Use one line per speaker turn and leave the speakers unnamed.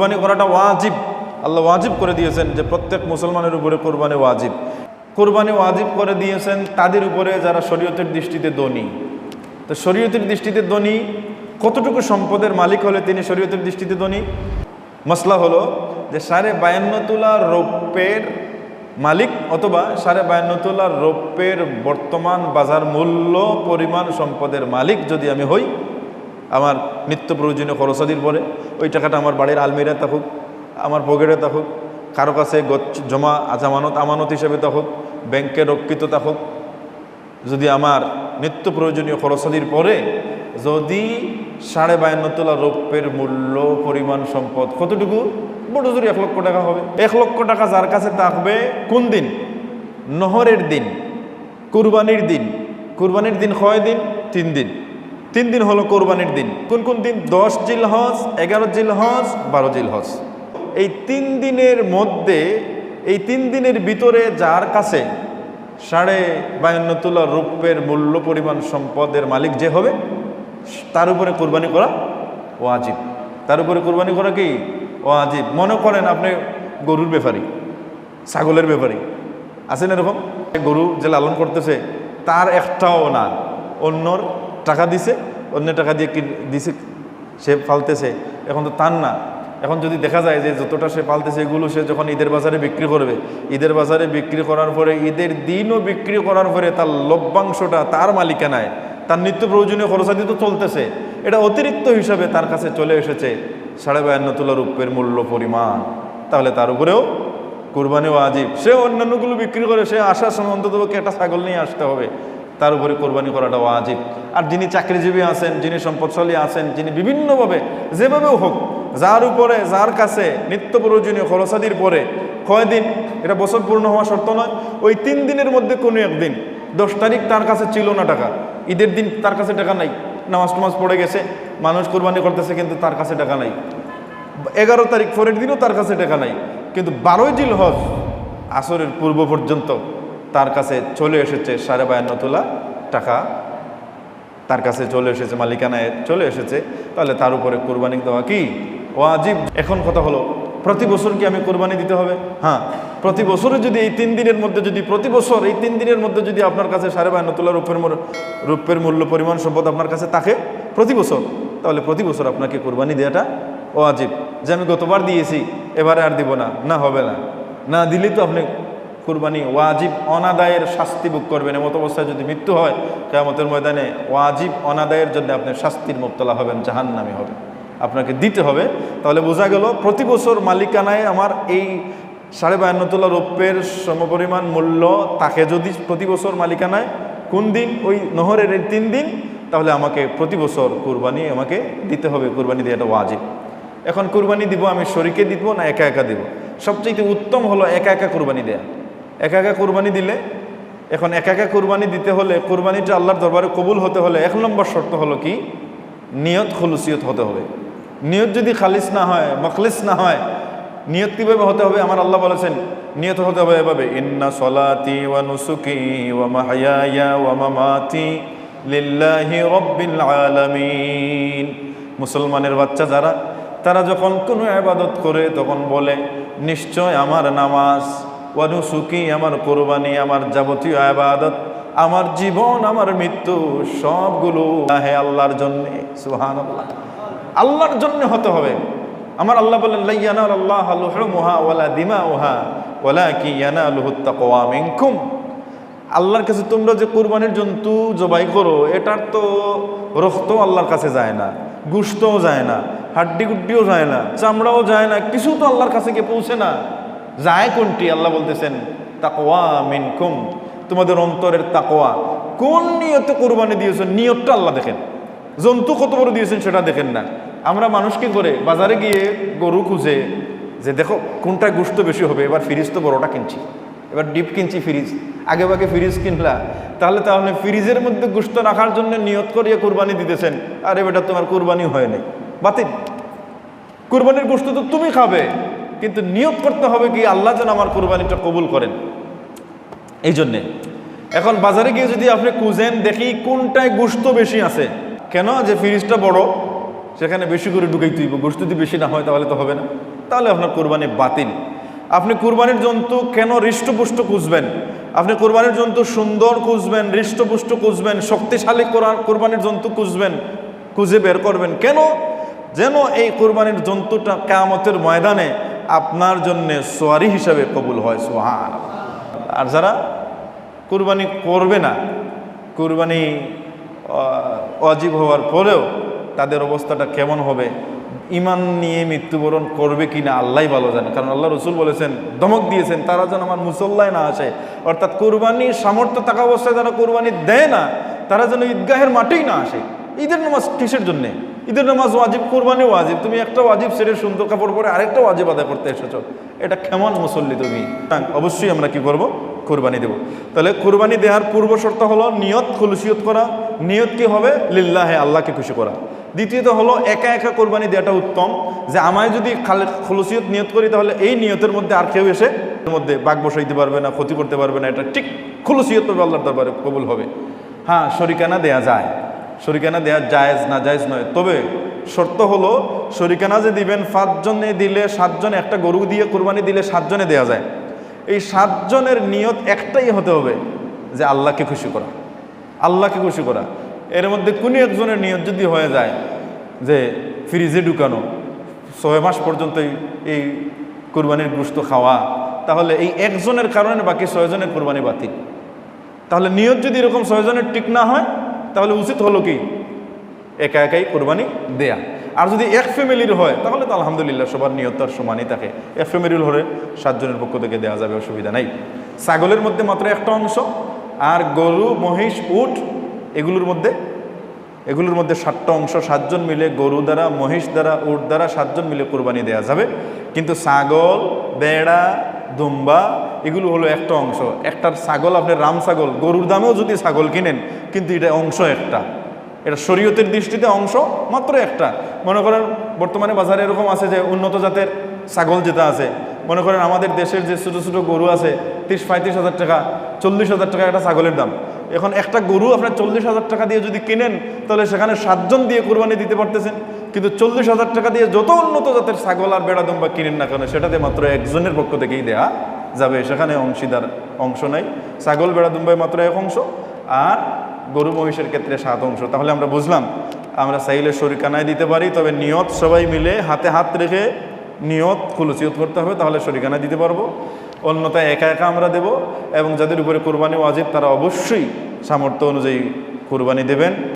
কোরবানি করাটা ওয়াজিব। আল্লাহ ওয়াজিব করে দিয়েছেন যে প্রত্যেক মুসলমানের উপরে কোরবানি ওয়াজিব। কোরবানি ওয়াজিব করে দিয়েছেন তাদের উপরে যারা শরীয়তের দৃষ্টিতে ধনী। তো শরীয়তের দৃষ্টিতে ধনী কতটুকু সম্পদের মালিক হলে তিনি শরীয়তের দৃষ্টিতে ধনী? মশলা হলো যে সাড়ে বায়ান্ন তোলা রৌপ্যের মালিক অথবা সাড়ে বায়ান্ন তোলা রৌপ্যের বর্তমান বাজার মূল্য, পরিমাণ, সম্পদের মালিক যদি আমি হই আমার নিত্য প্রয়োজনীয় খরচাদির পরে, ওই টাকাটা আমার বাড়ির আলমিরা থাকুক, আমার পকেটে থাকুক, কারও কাছে জমা জামানত আমানত হিসেবে থাকুক, ব্যাংকে রক্ষিত থাকুক, যদি আমার নিত্য প্রয়োজনীয় খরচাদির পরে যদি সাড়ে বায়ান্ন তোলা রৌপ্যের মূল্য, পরিমাণ, সম্পদ, কতটুকু? বড় জোর এক লক্ষ টাকা হবে। এক লক্ষ টাকা যার কাছে থাকবে কোন দিন? নহরের দিন, কুরবানির দিন কুরবানির দিন কয় দিন? তিন দিন। তিন দিন হলো কোরবানির দিন। কোন কোন দিন? দশ জিল হজ এগারো জিল হজ বারো জিল হজ এই তিন দিনের মধ্যে, এই তিন দিনের ভিতরে যার কাছে সাড়ে বায়ান্ন তোলা রূপের মূল্য পরিমাণ সম্পদের মালিক যে হবে, তার উপরে কোরবানি করা ওয়াজিব। তার উপরে কোরবানি করা কি? ওয়াজিব। মনে করেন আপনি গরুর ব্যাপারী, ছাগলের ব্যাপারী। আছেন এরকম? গরু যে লালন করতেছে, তার একটাও না, অন্যর টাকা দিছে অন্য টাকা দিয়ে দিছে, সে পালতেছে। এখন তো তার না। এখন যদি দেখা যায় যে যতটা সে পালতেছে, এগুলো সে যখন ঈদের বাজারে বিক্রি করবে, ঈদের বাজারে বিক্রি করার পরে, ঈদের দিনও বিক্রি করার পরে তার লভ্যাংশটা তার মালিকানায়। তার নিত্য প্রয়োজনীয় খরচাদি তো চলতেছে। এটা অতিরিক্ত হিসাবে তার কাছে চলে এসেছে সাড়ে বায়ান্ন তোলা রূপের মূল্য পরিমাণ। তাহলে তার উপরেও কুরবানি ওয়াজিব সে অন্যান্যগুলো বিক্রি করে, সে আসার সময় অন্তত একটা ছাগল নিয়ে আসতে হবে। তার উপরে কোরবানি করাটা ওয়াজিব। আর যিনি চাকরিজীবী আছেন, যিনি সম্পদশালী আছেন, যিনি বিভিন্নভাবে, যেভাবেও হোক, যার উপরে, যার কাছে নিত্য প্রয়োজনীয় খরচাদির পরে কয়দিন এটা বছর পূর্ণ হওয়া শর্ত নয়, ওই তিন দিনের মধ্যে কোনো একদিন, দশ তারিখ তার কাছে ছিল না টাকা। ঈদের দিন তার কাছে টাকা নাই। নামাজ টামাজ পড়ে গেছে, মানুষ কোরবানি করতেছে কিন্তু তার কাছে টাকা নাই। এগারো তারিখ পরের দিনও তার কাছে টাকা নাই। কিন্তু বারোই জিল হজ আসরের পূর্ব পর্যন্ত তার কাছে চলে এসেছে সাড়ে বায়ান্ন তোলা টাকা। তার কাছে চলে এসেছে, মালিকানায় চলে এসেছে। তাহলে তার উপরে কোরবানি দেওয়া কি? ওয়াজিব। এখন কথা হলো, প্রতি বছর কি আমি কোরবানি দিতে হবে? হ্যাঁ প্রতি বছরে যদি এই তিন দিনের মধ্যে যদি, প্রতি বছর এই তিন দিনের মধ্যে যদি আপনার কাছে সাড়ে বায়ান্ন তোলা রূপের রূপের মূল্য, পরিমাণ, সম্পদ আপনার কাছে থাকে প্রতি বছর, তাহলে প্রতি বছর আপনাকে কোরবানি দেওয়াটা ওয়াজিব। যে আমি গতবার দিয়েছি, এবারে আর দিব না না হবে না। না দিলেই তো আপনি কুরবানি ওয়াজিব অনাদায়ের শাস্তি ভোগ করবেন। এমত অবস্থায় যদি মৃত্যু হয়, কেয়ামতের ময়দানে ওয়াজিব অনাদায়ের জন্য আপনি শাস্তির মুক্তলা হবেন, জাহান্নামি হবে আপনাকে দিতে হবে। তাহলে বোঝা গেল, প্রতি বছর মালিকানায় আমার এই সাড়ে বায়ান্ন তোলা রৌপ্যের সমপরিমাণ মূল্য তাকে যদি প্রতি বছর মালিকানায় কোন দিন? ওই নহরের এই তিন দিন, তাহলে আমাকে প্রতি বছর কুরবানি আমাকে দিতে হবে। কুরবানি দিয়ে এটা ওয়াজিব। এখন কুরবানি দিব আমি শরীকে দিব না একা একা দিব? সবচেয়ে উত্তম হলো একা একা কুরবানি দেয়া। একা একা কুরবানি দিলে, এখন একা একা কুরবানি দিতে হলে, কুরবানিটা আল্লাহর দরবারে কবুল হতে হলে এক নম্বর শর্ত হলো কি? নিয়ত খলুসিয়ত হতে হবে। নিয়ত যদি খালিস না হয়, মখলিস না হয়, নিয়ত কীভাবে হতে হবে? আমার আল্লাহ বলেছেন, নিয়ত হতে হবে এভাবে, ইন্না সলাতি ওয়া নুসুকি ওয়া মাহইয়ায়া ওয়া মামাতি লিল্লাহি রাব্বিল আলামিন। মুসলমানের বাচ্চা যারা, তারা যখন কোনো আবাদত করে, তখন বলে, নিশ্চয় আমার নামাজ ওয়ানুসুকি, আমার কোরবানি, আমার যাবতীয় আবাদত, আমার জীবন, আমার মৃত্যু, সবগুলো হে আল্লাহর জন্যে সুহান আল্লাহ আল্লাহর জন্য হতে হবে। আমার আল্লাহ বলেন লাইয়ানা আল্লাহ মুহা ওয়ালা দিমা ওহা ওয়ালা কি ইয়ানা মিনকুম। আল্লাহর কাছে তোমরা যে কোরবানির জন্তু জবাই করো, এটার তো রক্ত আল্লাহর কাছে যায় না গুস্তও যায় না, হাড্ডি গুড্ডিও যায় না, চামড়াও যায় না, কিছু তো আল্লাহর কাছে গিয়ে পৌঁছে না। যায় কোনটি? আল্লাহ বলতেছেন, তাকওয়া মিনকুম। তোমাদের অন্তরের তাকোয়া কোন নিয়তে কোরবানি দিয়েছেন নিয়তটা আল্লাহ দেখেন। জন্তু কত বড় দিয়েছেন সেটা দেখেন না। আমরা মানুষ কি করে? বাজারে গিয়ে গরু খুঁজে যে দেখো কোনটা গুস্ত বেশি হবে, এবার ফ্রিজ তো বড়টা কিনছি। এবার ডিপ কিনছি ফ্রিজ। আগে বাগে ফ্রিজ কিনলা। তাহলে তাহলে ফ্রিজের মধ্যে গুস্ত রাখার জন্য নিয়ত করিয়ে কোরবানি দিতেছেন। আরে বেটা, তোমার কোরবানি হয় নাই। বাতিল। কোরবানির গোস্ত তো তুমি খাবে। কিন্তু নিয়োগ করতে হবে কি আল্লাহ যেন আমার কোরবানিটা কবুল করেন। এই জন্যে। এখন বাজারে গিয়ে যদি আপনি কুজেন দেখি কোনটায় গোস্ত বেশি আছে। কেন? যে ফ্রিজটা বড়, সেখানে বেশি করে ঢুকাই তুইব গোস্ত যদি বেশি না হয় তাহলে তো হবে না। তাহলে আপনার কোরবানি বাতিল। আপনি কোরবানির জন্তু কেন হৃষ্টপুষ্ট খুঁজবেন? আপনি কোরবানির জন্তু সুন্দর খুঁজবেন, হৃষ্টপুষ্ট খুঁজবেন, শক্তিশালী কোরবানির জন্তু খুঁজবেন, খুঁজে বের করবেন। কেন? যেন এই কোরবানির জন্তুটা কামতের ময়দানে আপনার জন্যে সোয়ারি হিসাবে কবুল হয় সোহান আর যারা কুরবানি করবে না, কুরবানি অজীব হওয়ার পরেও তাদের অবস্থাটা কেমন হবে ইমান নিয়ে মৃত্যুবরণ করবে কি না আল্লাহ ভালো জানে। কারণ আল্লাহ রসুল বলেছেন, ধমক দিয়েছেন, তারা যেন আমার মুসল্লায় না আসে। অর্থাৎ কোরবানির সামর্থ্য থাকা অবস্থায় যারা কোরবানি দেয় না, তারা যেন ঈদগাহের মাঠেই না আসে। ঈদের নামাজ কিসের জন্যে? ঈদের নামাজ ওয়াজিব, কোরবানি ওয়াজিব। তুমি একটা ওয়াজিব ছেড়ে সুন্দর কাপড় পরে আরেকটা ওয়াজিব আদায় করতে এসেছ। এটা কেমন মুসল্লি তুমি? অবশ্যই আমরা কি করব? কোরবানি দেব। তাহলে কোরবানি দেওয়ার পূর্ব শর্ত হলো নিয়ত, খুলসিয়ত করা। নিয়ত কি হবে? লিল্লাহে আল্লাহকে খুশি করা। দ্বিতীয়ত হলো একা একা কোরবানি দেওয়াটা উত্তম। যে আমায় যদি খালে খুলসিয়ত নিয়ত করি, তাহলে এই নিয়তের মধ্যে আর কেউ এসে এর মধ্যে বাঘ বসাইতে পারবে না, ক্ষতি করতে পারবে না। এটা ঠিক খুলসিয়ত তবে আল্লাহর দরবারে কবুল হবে। হ্যাঁ শরিকানা দেয়া যায়। শরিকানা দেওয়া জায়েজ না, জায়েজ নয়। তবে শর্ত হলো, শরিকানা যে দিবেন, পাঁচজনে দিলে সাতজনে, একটা গরু দিয়ে কোরবানি দিলে সাতজনে দেয়া যায়। এই সাতজনের নিয়ত একটাই হতে হবে, যে আল্লাহকে খুশি করা। আল্লাহকে খুশি করা। এর মধ্যে কোনো একজনের নিয়ত যদি হয়ে যায়, যে ফ্রিজে ঢুকানো, ছয় মাস পর্যন্ত এই- এই কোরবানির গুস্ত খাওয়া, তাহলে এই একজনের কারণে বাকি ছয়জনের কোরবানি বাতিল। তাহলে নিয়ত যদি এরকম ছয়জনের ঠিক না হয় তাহলে উচিত হলো কি? একা একাই কোরবানি দেয়া। আর যদি এক ফ্যামিলির হয়, তাহলে তো আলহামদুলিল্লাহ সবার নিয়ত তার সমানই থাকে। এক ফ্যামিলির হলে সাতজনের পক্ষ থেকে দেওয়া যাবে, অসুবিধা নাই। ছাগলের মধ্যে মাত্র একটা অংশ আর গরু, মহিষ, উট, এগুলোর মধ্যে এগুলোর মধ্যে সাতটা অংশ, সাতজন মিলে গরু দ্বারা, মহিষ দ্বারা, উট দ্বারা সাতজন মিলে কোরবানি দেওয়া যাবে। কিন্তু ছাগল, বেড়া, দুম্বা এগুলো হলো একটা অংশ। একটার ছাগল, আপনি রাম ছাগল, গরুর দামেও যদি ছাগল কিনেন, কিন্তু এটা অংশ একটা। এটা শরীয়তের দৃষ্টিতে অংশ মাত্র একটা। মনে করেন, বর্তমানে বাজারে এরকম আছে যে উন্নত জাতের ছাগল যেটা আছে, মনে করেন আমাদের দেশের যে ছোটো ছোটো গরু আছে, তিরিশ পঁয়ত্রিশ হাজার টাকা, চল্লিশ হাজার টাকা একটা ছাগলের দাম। এখন একটা গরু আপনার চল্লিশ হাজার টাকা দিয়ে যদি কিনেন, তাহলে সেখানে সাতজন দিয়ে কোরবানি দিতে পারতেছেন। কিন্তু চল্লিশ হাজার টাকা দিয়ে যত উন্নত জাতের ছাগল আর বেড়া দম্বা কিনেন না কেন, সেটাতে মাত্র একজনের পক্ষ থেকেই দেয়া যাবে। সেখানে অংশীদার অংশ নাই। ছাগল বেড়া দুম্বায় মাত্র এক অংশ আর গরু মহিষের ক্ষেত্রে সাত অংশ। তাহলে আমরা বুঝলাম, আমরা চাইলে শরিকানায় দিতে পারি, তবে নিয়ত সবাই মিলে হাতে হাত রেখে নিয়ত খুলসিয়ত করতে হবে, তাহলে শরিকানা দিতে পারব। অন্যথায় একা একা আমরা দেব এবং যাদের উপরে কোরবানি ওয়াজিব, তারা অবশ্যই সামর্থ্য অনুযায়ী কোরবানি দেবেন।